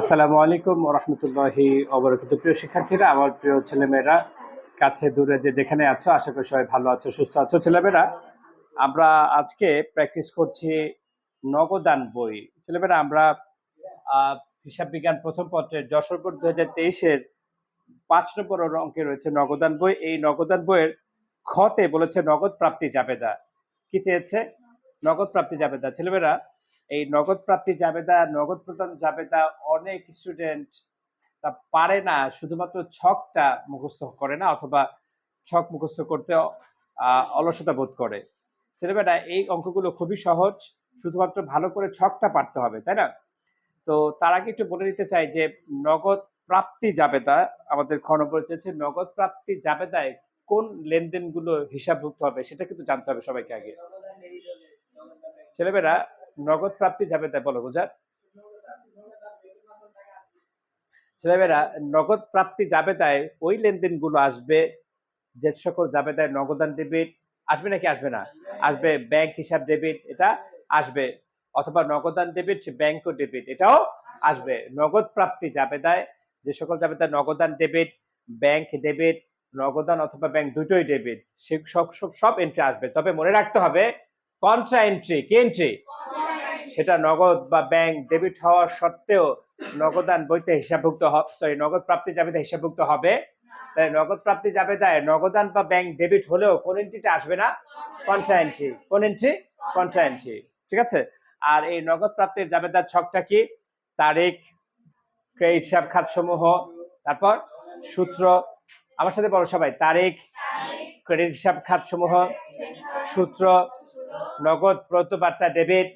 আসসালামু আলাইকুম রহমতুল্লাহি অবরকত প্রিয় শিক্ষার্থীরা, আমার প্রিয় ছেলেমেয়েরা, কাছে দূরে যে যেখানে আছো, আশা করি সবাই ভালো আছো, সুস্থ আছো। ছেলেমেয়েরা, আমরা আজকে প্র্যাকটিস করছি নগদান বই। ছেলেমেয়েরা, আমরা হিসাব বিজ্ঞান প্রথম পত্রের যশোরপুর দু হাজার তেইশের পাঁচ নম্বর অঙ্কে রয়েছে নগদান বই। এই নগদান বইয়ের খতে বলেছে নগদ প্রাপ্তি জাবেদা। কি চেয়েছে? নগদ প্রাপ্তি জাবেদা। ছেলেমেয়েরা এই নগদ প্রাপ্তি জাবেদা, নগদ প্রদান জাবেদা অনেক স্টুডেন্ট তা পারে না, শুধুমাত্র ছকটা মুখস্থ করে না অথবা ছক মুখস্থ করতে অলসতা বোধ করে। ছেলেমেয়েরা, এই অঙ্কগুলো খুবই সহজ, শুধুমাত্র ভালো করে ছকটা পারতে হবে, তাই না? তো তার আগে একটু বলে দিতে চাই যে, নগদ প্রাপ্তি জাবেদা আমাদের খ নম্বর চেয়েছে নগদ প্রাপ্তি জাবেদায় কোন লেনদেনগুলো হিসাবভুক্ত হবে সেটা কিন্তু জানতে হবে সবাইকে আগে। ছেলেমেয়েরা নগদ প্রাপ্তি যাবে তাই বলো বুঝার ছেলেমেয়েরা, নগদ প্রাপ্তি জাবেদায় ওই লেনদেনগুলো আসবে, যে সকল জাবেদায় নগদান ডেবিট, আসবে নাকি আসবে না? আসবে ব্যাংক হিসাব ডেবিট, এটা আসবে। অথবা নগদান ডেবিট ব্যাংক ডেবিট, এটাও আসবে। নগদ প্রাপ্তি জাবেদায় যে সকল জাবেদায় নগদান ডেবিট, ব্যাংক ডেবিট, নগদান অথবা ব্যাংক দুটোই ডেবিট, সে সব সব সব এন্ট্রি আসবে। তবে মনে রাখতে হবে কন্ট্রা এন্ট্রি কি এন্ট্রি সেটা নগদ বা ব্যাংক ডেবিট হওয়ার সত্ত্বেও নগদান বইতে হিসাবভুক্ত সরি নগদ প্রাপ্তি জাবেদা হিসাবভুক্ত হবে। তাই নগদ প্রাপ্তি জাবেদায় নগদান বা ব্যাংক ডেবিট হলেও কোন এন্ট্রিটা আসবে না? কন্ট্রা এন্ট্রি কোন এন্ট্রি কন্ট্রা এন্ট্রি ঠিক আছে? আর এই নগদ প্রাপ্তির জাবেদার ছকটা কি? তারিখ ক্রেডিট হিসাব খাত সমূহ তারপর সূত্র। আমার সাথে বলো সবাই, তারিখ ক্রেডিট হিসাব খাত সমূহ সূত্র, নগদ প্রত্যবার্তা ডেবিট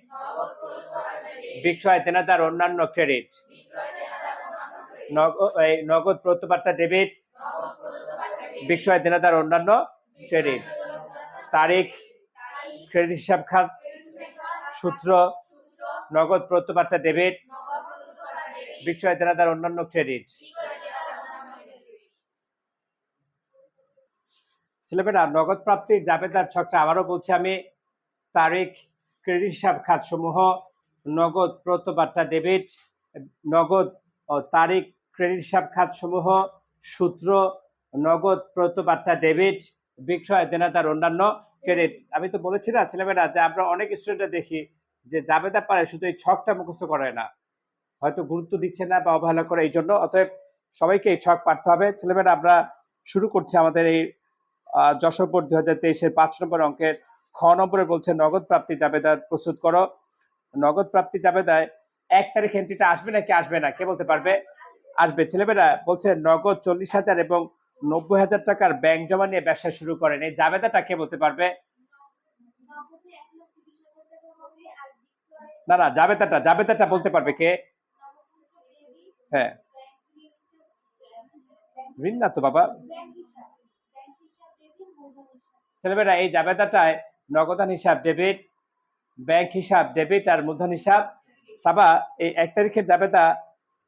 বিক্রয় দেনাদার অন্যান্য ক্রেডিট। নগদ প্রত্যবার্তা ডেবিট, বিক্রয় দেনাদার অন্যান্য ক্রেডিট। তারিখ, ক্রেডিট হিসাব খাত, সূত্র, নগদ প্রত্যবার্তা ডেবিট, বিক্রয় দেনাদার অন্যান্য ক্রেডিট। ছেলেমেয়েরা, নগদ প্রাপ্তির জাবেদার ছকটা আবারও বলছি আমি। তারিখ, ক্রেডিট হিসাব খাত সমূহ নগদ প্রত্যবার্তা ডেবিট, নগদ তারিখ ক্রেডিট হিসাব খাত সমূহ সূত্র, নগদ প্রত্যবার্তা ডেবিট, বিক্রয় দেনাদার অন্যান্য ক্রেডিট। আমি তো বলেছি না, ছেলেমেয়েরা, যে আমরা অনেক স্টুডেন্টরা দেখি যে জাবেদা পারে শুধু এই ছকটা মুখস্থ করে না, হয়তো গুরুত্ব দিচ্ছে না বা অবহেলা করে এই জন্য। অতএব সবাইকে এই ছক পারতে হবে। ছেলেমেয়েরা, আমরা শুরু করছি আমাদের এই যশোরপুর দুই হাজার তেইশের পাঁচ নম্বর অঙ্কের, খ নম্বরে বলছে নগদ প্রাপ্তি জাবেদার প্রস্তুত করো। নগদ প্রাপ্তি জাবেদায় এক তারিখ এন্ট্রিটা আসবে নাকি আসবে না? কে বলতে পারবে? আসবে। ছেলেমেয়েরা বলছে নগদ চল্লিশ হাজার এবং নব্বই হাজার টাকার ব্যাংক জমা নিয়ে ব্যবসা শুরু করেন। এই জাবেদাটা কে বলতে পারবে? না না, জাবেদাটা জাবেদাটা বলতে পারবে কে? হ্যাঁ। ঋণ না তো বাবা। ছেলেমেয়েরা, এই জাবেদাটায় নগদান হিসাব, ডেবিট ব্যাংক হিসাব, ডেবিট আর মূলধন হিসাব। সাবা, এই এক তারিখের জাবেদা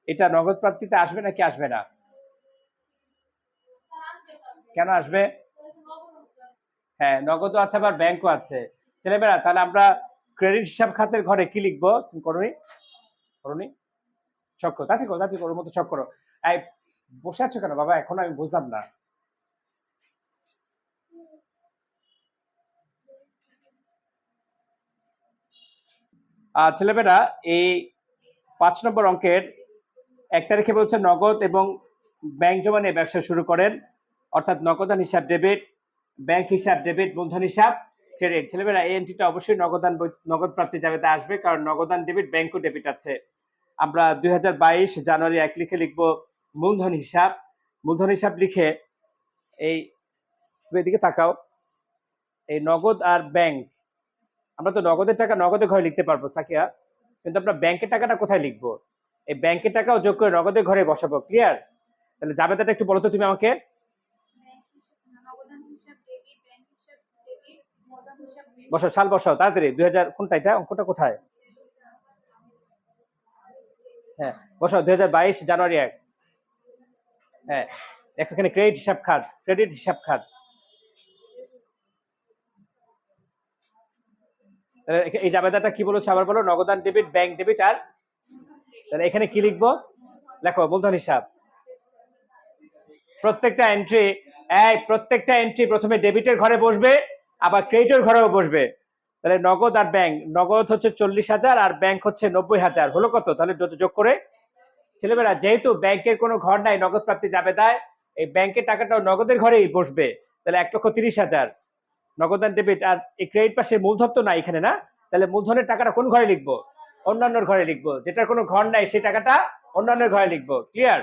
এটা নগদ প্রাপ্তিতে আসবে নাকি আসবে না? কেন আসবে? হ্যাঁ নগদও আছে আবার ব্যাংকও আছে। ছেলেমেয়েরা, তাহলে আমরা ক্রেডিট হিসাব খাতের ঘরে কি লিখব? তুমি করোনি করোনি চক্র তাতে করো তাতে করো মতো চক্র বসে আছো কেন বাবা? এখনও আমি বুঝলাম না। ছেলেমেয়েরা এই পাঁচ নম্বর অঙ্কের এক তারিখে বলছে নগদ এবং ব্যাংক জমা নিয়ে ব্যবসা শুরু করেন। অর্থাৎ নগদান হিসাব ডেবিট, ব্যাংক হিসাব ডেবিট মূলধন হিসাব, ক্রেডিট। ছেলেমেয়েরা, এই এন্ট্রিটা অবশ্যই নগদান নগদ প্রাপ্তি যাবে আসবে কারণ নগদান ডেবিট ব্যাংকও ডেবিট আছে। আমরা দু হাজার বাইশ জানুয়ারি এক লিখে লিখব মূলধন হিসাব। মূলধন হিসাব লিখে এই, এদিকে তাকাও। এই নগদ আর ব্যাংক আমরা তো নগদের টাকা নগদে ঘরে লিখতে পারব, সাকিয়া। কিন্তু আমরা ব্যাংকের টাকাটা কোথায় লিখব? এই ব্যাংকের টাকাও যোগ করে নগদের ঘরে বসাবো ক্লিয়ার তাহলে যাবে তাটা একটু বলো তো তুমি আমাকে। বসো সাল বসাও, তাড়াতাড়ি। দুই হাজার, কোনটা এটা? অঙ্কটা কোথায়? হ্যাঁ বসাও, দুই হাজার বাইশ, জানুয়ারি এক। হ্যাঁ এখানে ক্রেডিট হিসাব খাত ক্রেডিট হিসাব খাত তাহলে এই জাবেদাটা কি বলেছ আবার বলো? নগদান ডেবিট ব্যাংক ডেবিট আর তাহলে এখানে কি লিখব? লেখো মূলধন হিসাব। প্রত্যেকটা এন্ট্রি এই প্রত্যেকটা এন্ট্রি প্রথমে ডেবিটের ঘরে বসবে, আবার ক্রেডিটের ঘরেও বসবে। তাহলে নগদ আর ব্যাংক নগদ হচ্ছে চল্লিশ হাজার আর ব্যাংক হচ্ছে নব্বই হাজার। হলো কত? তাহলে যোগ করে। ছেলেমেয়েরা, যেহেতু ব্যাংকের কোনো ঘর নাই নগদ প্রাপ্তি যাবে দেয় এই ব্যাংকের টাকাটাও নগদের ঘরেই বসবে। তাহলে এক লক্ষ তিরিশ হাজার। নগদান ডেবিট আর এই ক্রেডিট পাশে মূলধন তো না এখানে, না? তাহলে মূলধনের টাকাটা কোন ঘরে লিখব? অন্যান্য ঘরে লিখব। যেটার কোনো ঘর নাই, সেই টাকাটা অন্যান্য ঘরে লিখব। ক্লিয়ার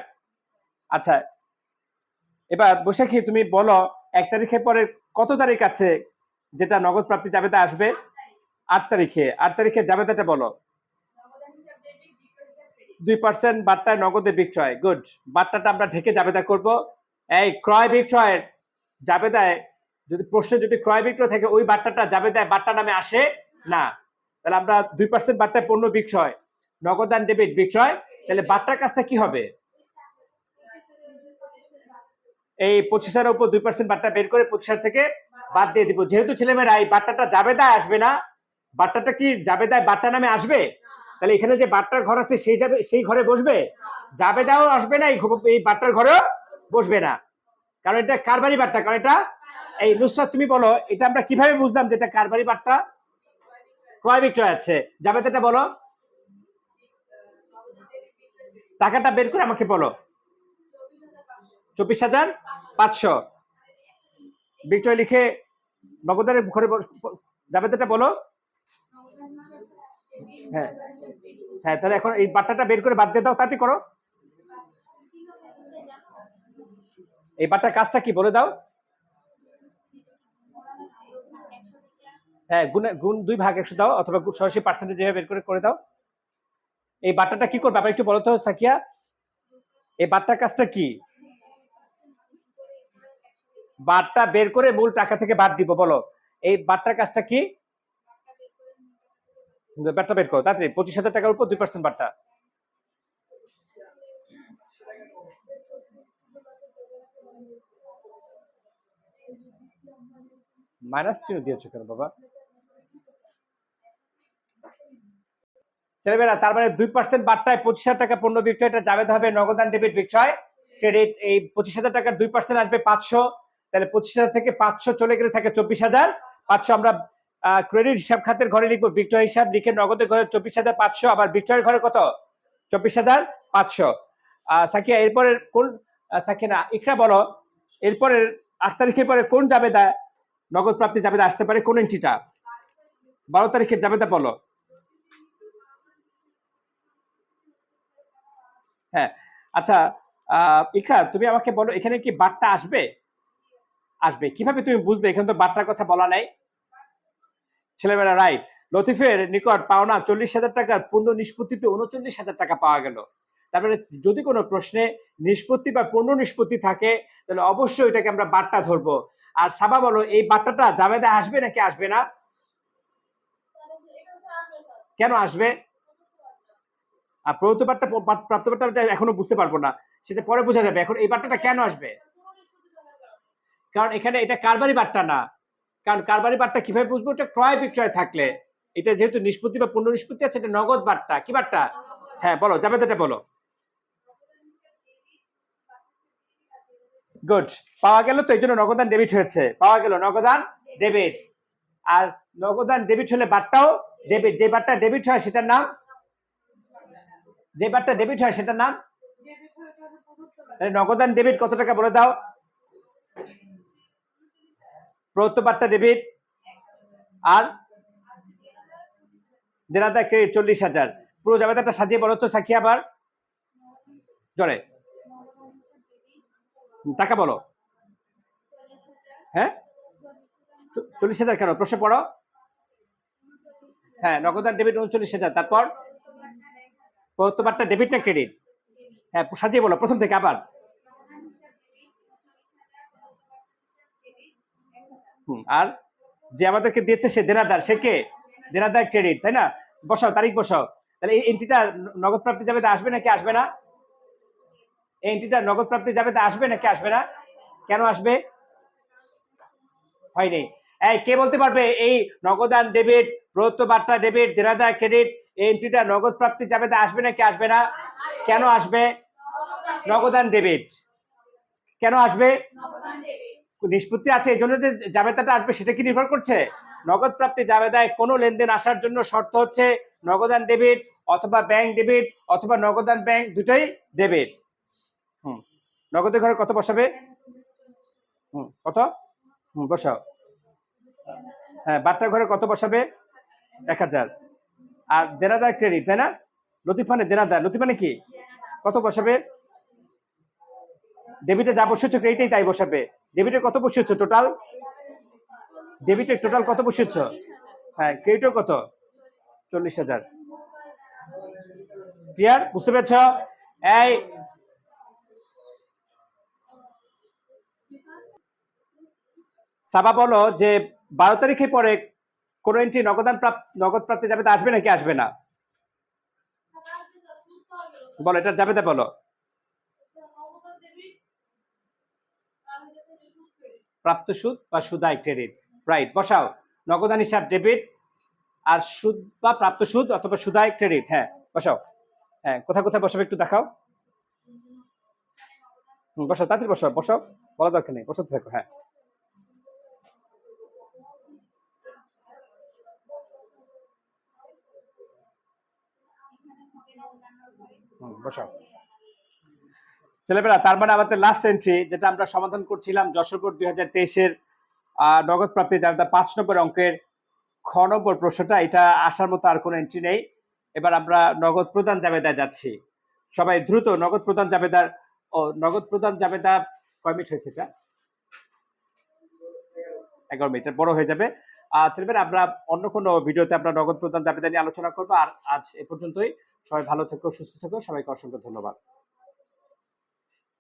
আচ্ছা এবার বৈশাখী তুমি বলো, এক তারিখের পরে কত তারিখ আছে যেটা নগদ প্রাপ্তি জাবেদা আসবে? আট তারিখে। আট তারিখে জাবেদাটা বলো। দুই পার্সেন্ট বার্তায় নগদে বিক্রয়। গুড বার্তাটা আমরা ঢেকে জাবেদা করব। এই ক্রয় বিক্রয়ের জাবেদায় যদি প্রশ্নে যদি ক্রয় বিক্রয় থাকে ওই বার্তাটা জাবেদায় বার্তা নামে আসে, না। তাহলে আমরা দুই পার্সেন্ট বার্তায় পণ্য বিক্রয় নগদান ডেবিট বিক্রয়, তাহলে বার্তার কাজটা কি হবে? এই পঁচিশ হাজার উপর দুই পার্সেন্ট বার্তা বের করে পঁচিশ থেকে বাদ দিয়ে দিব। যেহেতু ছেলেমেয়েরা এই বার্তাটা জাবেদায় আসবে না, বার্তাটা কি জাবেদায় বার্তা নামে আসবে? তাহলে এখানে যে বার্তার ঘর আছে, সেই যাবে, সেই ঘরে বসবে? জাবেদাও আসবে না এই বার্তার ঘরেও বসবে না। কারণ এটা কারবারি বার্তা, কারণ এটা এই নুসরাত, তুমি বলো, এটা আমরা কীভাবে বুঝলাম যেটা কারবারি বার্তা ক্রয় বিক্রয় আছে। যাবে এটা বলো। টাকাটা বের করে আমাকে বলো। চব্বিশ হাজার পাঁচশো। বিক্রয় লিখে নগদের ঘরে বস- জাবেদাটা বলো। হ্যাঁ। হ্যাঁ তাহলে এখন এই বার্তাটা বের করে বাদ দিয়ে দাও তাতে করো। এই বার্তার কাজটা কি, বলে দাও। হ্যাঁ গুণ গুণ দুই ভাগ একশো দাও অথবা সরাসরি পার্সেন্টেজ যেভাবে বের করে করে দাও। এই বার্তাটা কি করবে? আবার একটু বলো তো, সাকিয়া। এই বার্তার কাজটা কি? বার্তা বের করে মূল টাকা থেকে বাদ দিব, বলো। এই বার্তার কাজটা কি? বার্তা বের করো, তাড়াতাড়ি। পঁচিশ হাজার টাকার উপর দুই পার্সেন্ট বার্তা। মাইনাস কেন দিয়েছ কেন বাবা? ছেলেমেয়েরা, তার মানে দুই পার্সেন্ট বার্তায় পঁচিশ হাজার টাকা পণ্য বিক্রয়টা যাবে হবে নগদান ডেবিট বিক্রয়। ক্রেডিট, এই পঁচিশ হাজার টাকার দুই পার্সেন্ট আসবে পাঁচশো। তাহলে পঁচিশ হাজার থেকে পাঁচশো চলে গেলে থাকে চব্বিশ হাজার। পাঁচশো আমরা ক্রেডিট হিসাব খাতের ঘরে লিখব, বিক্রয় হিসাব লিখে নগদের ঘরে চব্বিশ হাজার পাঁচশো, আবার বিক্রয়ের ঘরে কত? চব্বিশ হাজার পাঁচশো। সাকিয়া, এরপরে কোন সাকিনা ইকরা বলো এরপরে আট তারিখের পরে কোন জাবেদা, নগদ প্রাপ্তি জাবেদা আসতে পারে, কোন এন্ট্রিটা বারো তারিখের জাবেদা বলো। হ্যাঁ। আচ্ছা ইকরা তুমি আমাকে বলো, এখানে কি বার্তা আসবে? আসবে। কীভাবে তুমি বুঝলে? এখানে তো বার্তার কথা বলা নাই। ছেলেমেয়েরা রাইট লতিফের নিকট পাওনা চল্লিশ হাজার টাকার পূর্ণ নিষ্পত্তিতে উনচল্লিশ হাজার টাকা পাওয়া গেল। তারপরে যদি কোনো প্রশ্নে নিষ্পত্তি বা পূর্ণ নিষ্পত্তি থাকে, তাহলে অবশ্যই এটাকে আমরা বার্তা ধরবো। আর সাবা বলো, এই বার্তাটা জাবেদা আসবে নাকি আসবে না? কেন আসবে? আর প্রদত্ত বার্তা প্রাপ্ত বার্তা এখনও বুঝতে পারব না। সেটা পরে বোঝা যাবে। এখন এই বার্তাটা কেন আসবে? কারণ এখানে এটা কারবারি বার্তা না। কারণ কারবারি বার্তা কীভাবে বুঝব? এটা ক্রয় বিক্রয় থাকলে। এটা যেহেতু নিষ্পত্তি বা পূর্ণ নিষ্পত্তি আছে, এটা নগদ বার্তা কি বার্তা হ্যাঁ বলো জাবেদাটা বলো। গুড পাওয়া গেল তো, এই জন্য নগদান ডেবিট হয়েছে। পাওয়া গেল, নগদান ডেবিট আর নগদান ডেবিট হলে বার্তাও ডেবিট যে বার্তা ডেবিট হয়, সেটার নাম যে বার্তা ডেবিট হয় সেটার নাম? নগদান ডেবিট কত টাকা বলে দাও? প্রদত্ত বার্তা ডেবিট আর দেনাদা ক্রেডিট চল্লিশ হাজার। পুরো জাবেদাটা সাজিয়ে বলো তো সাকি আবার। জরে। টাকা বলো। হ্যাঁ? চল্লিশ হাজার কেন? প্রশ্ন পড়ো। হ্যাঁ নগদান ডেবিট উনচল্লিশ হাজার। তারপর? প্রদত্ত ডেবিট না ক্রেডিট হ্যাঁ সাজিয়ে বলো, প্রথম থেকে আবার। আর যে আমাদেরকে দিয়েছে সে দেনাদার, সে কে? দেনাদার ক্রেডিট তাই না? বসাও, তারিখ বসাও। তাহলে এই এন্ট্রিটা নগদ প্রাপ্তি যাবে তা আসবে নাকি আসবে না? এই এন্ট্রিটা নগদ প্রাপ্তি যাবে তা আসবে নাকি আসবে না? কেন আসবে? হয়নি এই, কে বলতে পারবে? এই নগদান ডেবিট প্রদত্ত বার্তা ডেবিট দেনাদার ক্রেডিট এই এন্ট্রিটা নগদ প্রাপ্তি যাবে তা আসবে নাকি আসবে না? কেন আসবে? নগদান ডেবিট কেন আসবে? নিষ্পত্তি আছে, এই জন্য যে জাবেদাটা আসবে, সেটা কি নির্ভর করছে? নগদ প্রাপ্তি জাবেদায় কোনো লেনদেন আসার জন্য শর্ত হচ্ছে নগদান ডেবিট অথবা ব্যাংক ডেবিট অথবা নগদান ব্যাংক দুটোই ডেবিট হুম। নগদের ঘরে কত বসাবে? হুম, কত? হুম, বসাও। হ্যাঁ বাট্টার ঘরে কত বসাবে? এক হাজার। আর দেনাদার ক্রেডিট তাই না? লতিফ মানে দেনাদার লতিফ মানে কি? কত বসাবে? ডেবিটে যা বসেছো ক্রেডিটেই তাই বসাবে। ডেবিটে কত বসিয়েছো টোটাল ডেবিটে টোটাল কত বসিয়েছো? হ্যাঁ ক্রেডিটও কত? চল্লিশ হাজার। ক্লিয়ার বুঝতে পেরেছ? এই সাবা বলো যে বারো তারিখে পরে কোন এন্ট্রি নগদান নগদ প্রাপ্তি যাবে আসবে নাকি আসবে না? বলো, এটা যাবে বলো। সুদ ক্রেডিট প্রাপ্ত সুদ বা সুদায় ক্রেডিট। রাইট বসাও। নগদান হিসাব ডেবিট আর সুদ বা প্রাপ্ত সুদ অথবা সুদায় ক্রেডিট হ্যাঁ বসাও। হ্যাঁ কোথায় কোথায় বসাবে একটু দেখাও। বসাও, তাড়াতাড়ি বসাও বসাও। বলা দরকার নেই, বসাতে থাকো হ্যাঁ। বসাও ছেলেমেয়েরা তার মানে আমাদের লাস্ট এন্ট্রি যেটা আমরা সমাধান করছিলাম যশোরপুর দুই হাজার তেইশের নগদ প্রাপ্তি যার পাঁচ নম্বর অঙ্কের খ নম্বর প্রশ্নটা, এটা আসার মতো আর কোনো এন্ট্রি নেই। এবার আমরা নগদ প্রদান জাবেদায় যাচ্ছি। সবাই দ্রুত নগদ প্রদান জাবেদার, ও, নগদ প্রদান জাবেদা কয় মিনিট হয়েছে এটা? এগারো মিনিট বড় হয়ে যাবে। আর ছেলেমেয়েরা আমরা অন্য কোনো ভিডিওতে আমরা নগদ প্রদান জাবেদা নিয়ে আলোচনা করব। আর আজ এ পর্যন্তই। সবাই ভালো থেকো সুস্থ থেকো। সবাইকে অসংখ্য ধন্যবাদ।